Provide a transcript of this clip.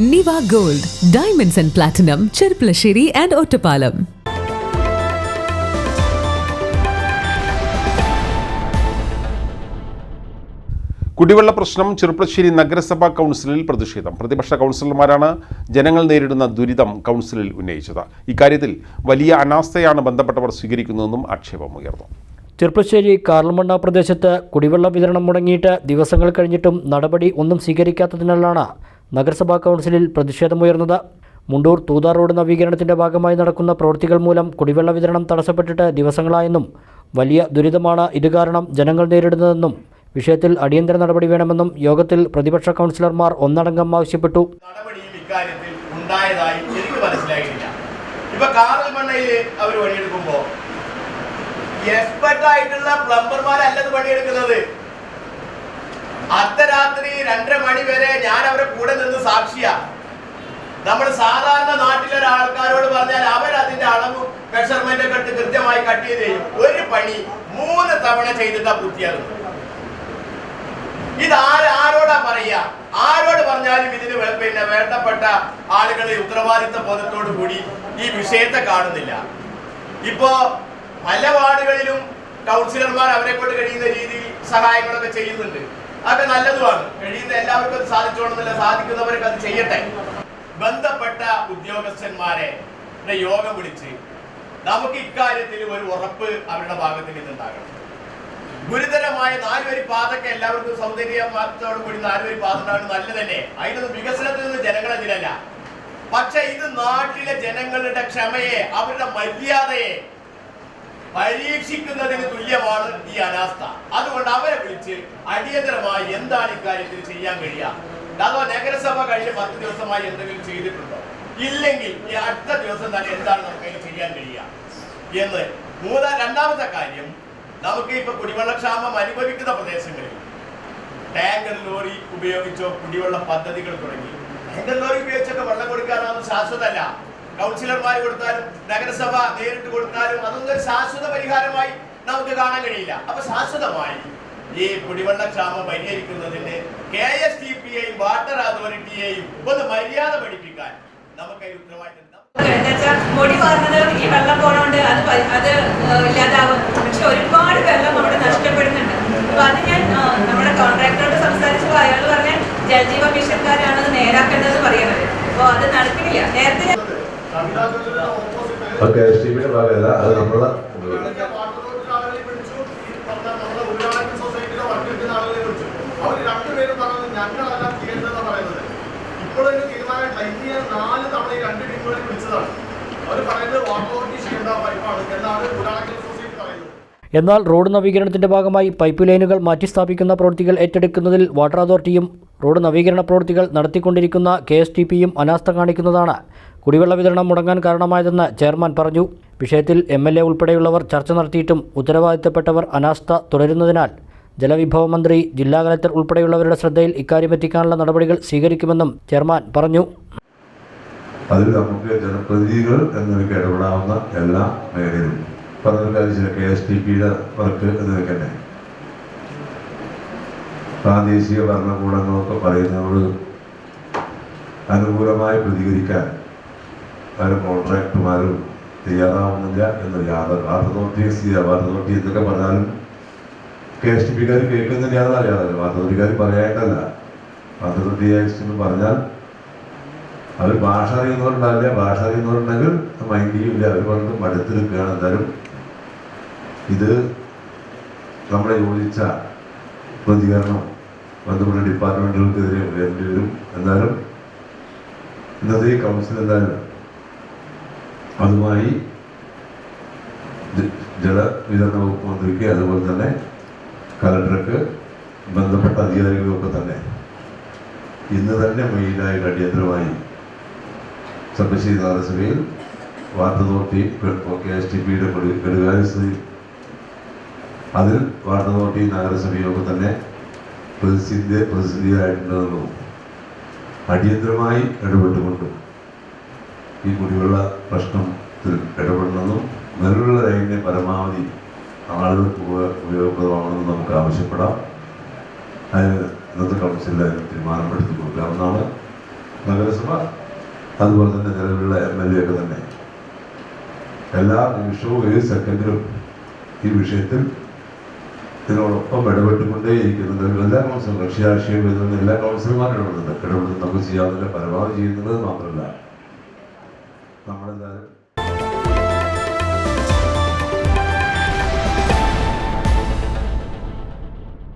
Niva gold diamonds and platinum Cherpulassery and Ottapalam കുടിവെള്ള പ്രശ്നം ചെറുപ്പശ്ശേരി നഗരസഭാ കൗൺസിലിൽ പ്രതിഷേധം. പ്രതിപക്ഷ കൗൺസിലർമാരാണ് ജനങ്ങൾ നേരിടുന്ന ദുരിതം കൗൺസിലിൽ ഉന്നയിച്ചത്. ഇക്കാര്യത്തിൽ വലിയ അനാസ്ഥയാണ് ബന്ധപ്പെട്ടവർ സ്വീകരിക്കുന്നതെന്നും ആക്ഷേപമുയർന്നു ചെർപ്പശ്ശേരി കാർലമണ്ണ പ്രദേശത്ത് കുടിവെള്ള വിതരണം മുടങ്ങിയിട്ട് ദിവസങ്ങൾ കഴിഞ്ഞിട്ടും നടപടി ഒന്നും സ്വീകരിക്കാത്തതിനാലാണ് നഗരസഭാ കൗൺസിലിൽ പ്രതിഷേധമുയർന്നത്. മുണ്ടൂർ തൂതാർ റോഡ് നവീകരണത്തിന്റെ ഭാഗമായി നടക്കുന്ന പ്രവൃത്തികൾ മൂലം കുടിവെള്ള വിതരണം തടസ്സപ്പെട്ടിട്ട് ദിവസങ്ങളായെന്നും വലിയ ദുരിതമാണ് ഇത് കാരണം ജനങ്ങൾ നേരിടുന്നതെന്നും വിഷയത്തിൽ അടിയന്തര നടപടി വേണമെന്നും യോഗത്തിൽ പ്രതിപക്ഷ കൗൺസിലർമാർ ഒന്നടങ്കം ആവശ്യപ്പെട്ടു. അവർ പണിയെടുക്കുമ്പോ എക്സ്പെർട്ട് ആയിട്ടുള്ള പ്ലംബർമാരല്ലത് പണിയെടുക്കുന്നത്. അർദ്ധരാത്രി രണ്ടര മണി വരെ ഞാൻ അവരെ കൂടെ നിന്ന് സാക്ഷിയാ. നമ്മൾ സാധാരണ നാട്ടിലെ ആൾക്കാരോട് പറഞ്ഞാൽ അവർ അതിന്റെ അളവ് മെഷർമെന്റ് ഒക്കെ എടുത്ത് കൃത്യമായി കട്ട് ചെയ്ത് ചെയ്യും ഒരു പണി മൂന്ന് തവണ ചെയ്തിട്ടാ പൂർത്തിയാകുന്നത് ഇത് ആര് ആരോടാ പറയാ ആരോട് പറഞ്ഞാലും ഇതിന് പിന്നെ വേണ്ടപ്പെട്ട ആളുകൾ ഉത്തരവാദിത്ത ബോധത്തോടു കൂടി ഈ വിഷയത്തെ കാണുന്നില്ല. ഇപ്പോ പല വാർഡുകളിലും കൗൺസിലർമാർ അവരെ കൊണ്ട് കഴിയുന്ന രീതിയിൽ സഹായങ്ങളൊക്കെ ചെയ്യുന്നുണ്ട്. അതൊക്കെ നല്ലതുമാണ്. കഴിയുന്ന എല്ലാവർക്കും സാധിച്ചോണമെന്നില്ല സാധിക്കുന്നവർക്ക് അത് ചെയ്യട്ടെ. ബന്ധപ്പെട്ട ഉദ്യോഗസ്ഥന്മാരെ യോഗം വിളിച്ച് നമുക്ക് ഇക്കാര്യത്തിൽ ഒരു ഉറപ്പ് അവരുടെ ഭാഗത്ത് നിന്നുണ്ടാകണം. ഗുരുതരമായ നാലുവരി പാതൊക്കെ എല്ലാവർക്കും സൗന്ദര്യത്തോടു കൂടി നാലുവരി പാത ഉണ്ടാകുന്നത് നല്ല തന്നെ അതിനൊന്നും വികസനത്തിൽ നിന്ന് ജനങ്ങളെതിരല്ല പക്ഷെ ഇത് നാട്ടിലെ ജനങ്ങളുടെ ക്ഷമയെ അവരുടെ മര്യാദയെ പരീക്ഷിക്കുന്നതിന് തുല്യമാണ് ഈ അനാസ്ഥ. അതുകൊണ്ട് അവരെ വിളിച്ച് അടിയന്തരമായി എന്താണ് ഇക്കാര്യത്തിൽ ചെയ്യാൻ കഴിയുക? അതോ നഗരസഭ കഴിഞ്ഞ പത്ത് ദിവസമായി എന്തെങ്കിലും ചെയ്തിട്ടുണ്ടോ? ഇല്ലെങ്കിൽ ഈ അടുത്ത ദിവസം തന്നെ എന്താണ് നമുക്ക് ചെയ്യാൻ കഴിയുക? എന്ന് മൂന്നാം രണ്ടാമത്തെ കാര്യം നമുക്ക് ഇപ്പൊ കുടിവെള്ളക്ഷാമം അനുഭവിക്കുന്ന പ്രദേശങ്ങളിൽ ടാങ്കർ ലോറി ഉപയോഗിച്ചോ കുടിവെള്ള പദ്ധതികൾ തുടങ്ങി. ടാങ്കർ ലോറി ഉപയോഗിച്ചൊക്കെ വെള്ളം കൊടുക്കാനാണ് ശാശ്വതമല്ല. കൗൺസിലർമാർ കൊടുത്താലും നഗരസഭ നേരിട്ട് കൊടുത്താലും അതൊന്നും ഒരു ശാശ്വത പരിഹാരമായി നമുക്ക് കാണാൻ കഴിയില്ല. അപ്പൊ ശാശ്വതമായി ഈ കുടിവെള്ളക്ഷാമം പരിഹരിക്കുന്നതിന് കെ എസ് ടി പിയെയും വാട്ടർ അതോറിറ്റിയെയും ഒന്ന് മര്യാദ പഠിപ്പിക്കാൻ നമുക്ക് അതിൽ ഉത്തരവാദിത്തം മുടി വാർന്നത് ഈ വെള്ളം പോണോണ്ട് അത് അത് ഇല്ലാതാവും. പക്ഷെ ഒരുപാട് വെള്ളം അവിടെ നഷ്ടപ്പെടുന്നുണ്ട്. അപ്പൊ അത് ഞാൻ നമ്മുടെ കോൺട്രാക്ടറോട് സംസാരിച്ചപ്പോൾ അയാൾ പറഞ്ഞ ജലജീവ മിഷൻകാരാണ് അത് നേരാക്കേണ്ടത് പറയുന്നത് അപ്പോൾ അത് നടക്കുന്നില്ല നേരത്തെ ഞാൻ ടി പിയുടെ ഭാഗമല്ല അത് നമ്മളെ ഇപ്പോഴൊരു തീരുമാനം ഇനി ചെയ്യാൻ നാല് തവണ ഈ രണ്ട് ടീമുകളെ വിളിച്ചതാണ് അവർ പറയുന്നത് വാട്ടർ അതോറിറ്റി ചെയ്യേണ്ട പൈപ്പാണ്. എന്നാണ് പറയുന്നത് എന്നാൽ റോഡ് നവീകരണത്തിന്റെ ഭാഗമായി പൈപ്പ് ലൈനുകൾ മാറ്റിസ്ഥാപിക്കുന്ന പ്രവൃത്തികൾ ഏറ്റെടുക്കുന്നതിൽ വാട്ടർ അതോറിറ്റിയും റോഡ് നവീകരണ പ്രവൃത്തികൾ നടത്തിക്കൊണ്ടിരിക്കുന്ന കെ എസ് ടി പിയും അനാസ്ഥ കാണിക്കുന്നതാണ്. കുടിവെള്ള വിതരണം മുടങ്ങാൻ കാരണമായതെന്ന് ചെയർമാൻ പറഞ്ഞു. വിഷയത്തിൽ എം എൽ എ ഉൾപ്പെടെയുള്ളവർ ചർച്ച നടത്തിയിട്ടും ഉത്തരവാദിത്തപ്പെട്ടവർ അനാസ്ഥ തുടരുന്നതിനാൽ ജലവിഭവ മന്ത്രി ജില്ലാ കലക്ടർ ഉൾപ്പെടെയുള്ളവരുടെ ശ്രദ്ധയിൽ ഇക്കാര്യം എത്തിക്കാനുള്ള നടപടികൾ സ്വീകരിക്കുമെന്നും ചെയർമാൻ പറഞ്ഞു. അതിൽ നമുക്ക് ജനപ്രതിനിധികൾ എന്നൊക്കെ ഇടപെടാവുന്ന എല്ലാ മേഖലയിലും പറഞ്ഞ കാര്യം കെ എസ് ടി പിയുടെ വർക്ക് എന്ന് വെക്കട്ടെ പ്രാദേശിക ഭരണകൂടങ്ങളൊക്കെ പറയുന്നതോട് അനുകൂലമായി പ്രതികരിക്കാൻ പല കോൺട്രാക്ടർമാരും തയ്യാറാവുന്നില്ല എന്ന് യാതൊരു വാർത്ത സ്ഥിതി വാർത്ത അതോറിറ്റി എന്നൊക്കെ പറഞ്ഞാലും കെ എസ് ടി പിക്കാർ കേൾക്കുന്നില്ല എന്നറിയാതെ വാട്ടർ അതോറിറ്റിക്കാർ പറയായിട്ടല്ല വാട്ടർ അതോറിറ്റി എന്ന് പറഞ്ഞാൽ അവർ ഭാഷ അറിയുന്നവരുണ്ടാവില്ല. ഭാഷ അറിയുന്നവരുണ്ടെങ്കിൽ മൈൻഡ് ചെയ്യില്ല. അവർ പറഞ്ഞ് മടുത്തെടുക്കുകയാണ് എന്തായാലും. ഇത് നമ്മളെ യോജിച്ച പ്രതികരണം ബന്ധപ്പെട്ട ഡിപ്പാർട്ട്മെന്റുകൾക്കെതിരെ ഉയരേണ്ടി വരും. എന്നാലും ഇന്നത്തെ ഈ കൗൺസിൽ എന്തായാലും അതുമായി ജലവിതരണ വകുപ്പ് മന്ത്രിക്ക് അതുപോലെ തന്നെ കലക്ടർക്ക് ബന്ധപ്പെട്ട അധികാരികൾക്കൊക്കെ തന്നെ ഇന്ന് തന്നെ മെയിനായിട്ട് അടിയന്തരമായി ചപ്പശ്ശേരി നഗരസഭയിൽ വാർത്ത തോട്ടി കെ എസ് ടി പിയുടെ കെടുകാര്യസ്ഥിതി അതിൽ അതോറിറ്റി നഗരസഭയൊക്കെ തന്നെ പ്രതിസന്ധി പ്രതിസ്ഥിതിയായിട്ടുണ്ടെന്നും അടിയന്തരമായി ഇടപെട്ടുകൊണ്ട് ഈ കുടിവെള്ള പ്രശ്നത്തിൽ ഇടപെടണമെന്നും നിലവിലുള്ള ലൈനിനെ പരമാവധി ആളുകൾക്ക് ഉപയോഗപ്രദമാണെന്നും ഉപയോഗപ്രദമാണെന്ന് നമുക്ക് ആവശ്യപ്പെടാം. അതിന് ഇന്നത്തെ കൗൺസിലിൽ അതിന് തീരുമാനപ്പെടുത്തി കൊടുക്കാവുന്നതാണ് നഗരസഭ. അതുപോലെ തന്നെ നിലവിലുള്ള എം എൽ എ ഒക്കെ തന്നെ എല്ലാ നിമിഷവും ഏത് സെക്കൻഡിലും ഈ വിഷയത്തിൽ ഇതിനോടൊപ്പം ഇടപെട്ടുകൊണ്ടേയിരിക്കുന്നത് എല്ലാ കൗൺസിലും കക്ഷി രാഷ്ട്രീയം വരുന്ന എല്ലാ കൗൺസിലർമാരും ഇടപെടുന്നുണ്ട് ഇടപെടുന്നത് നമുക്ക് ചെയ്യാവുന്ന പരമാവധി ചെയ്യുന്നത് മാത്രമല്ല. നമ്മളെല്ലാവരും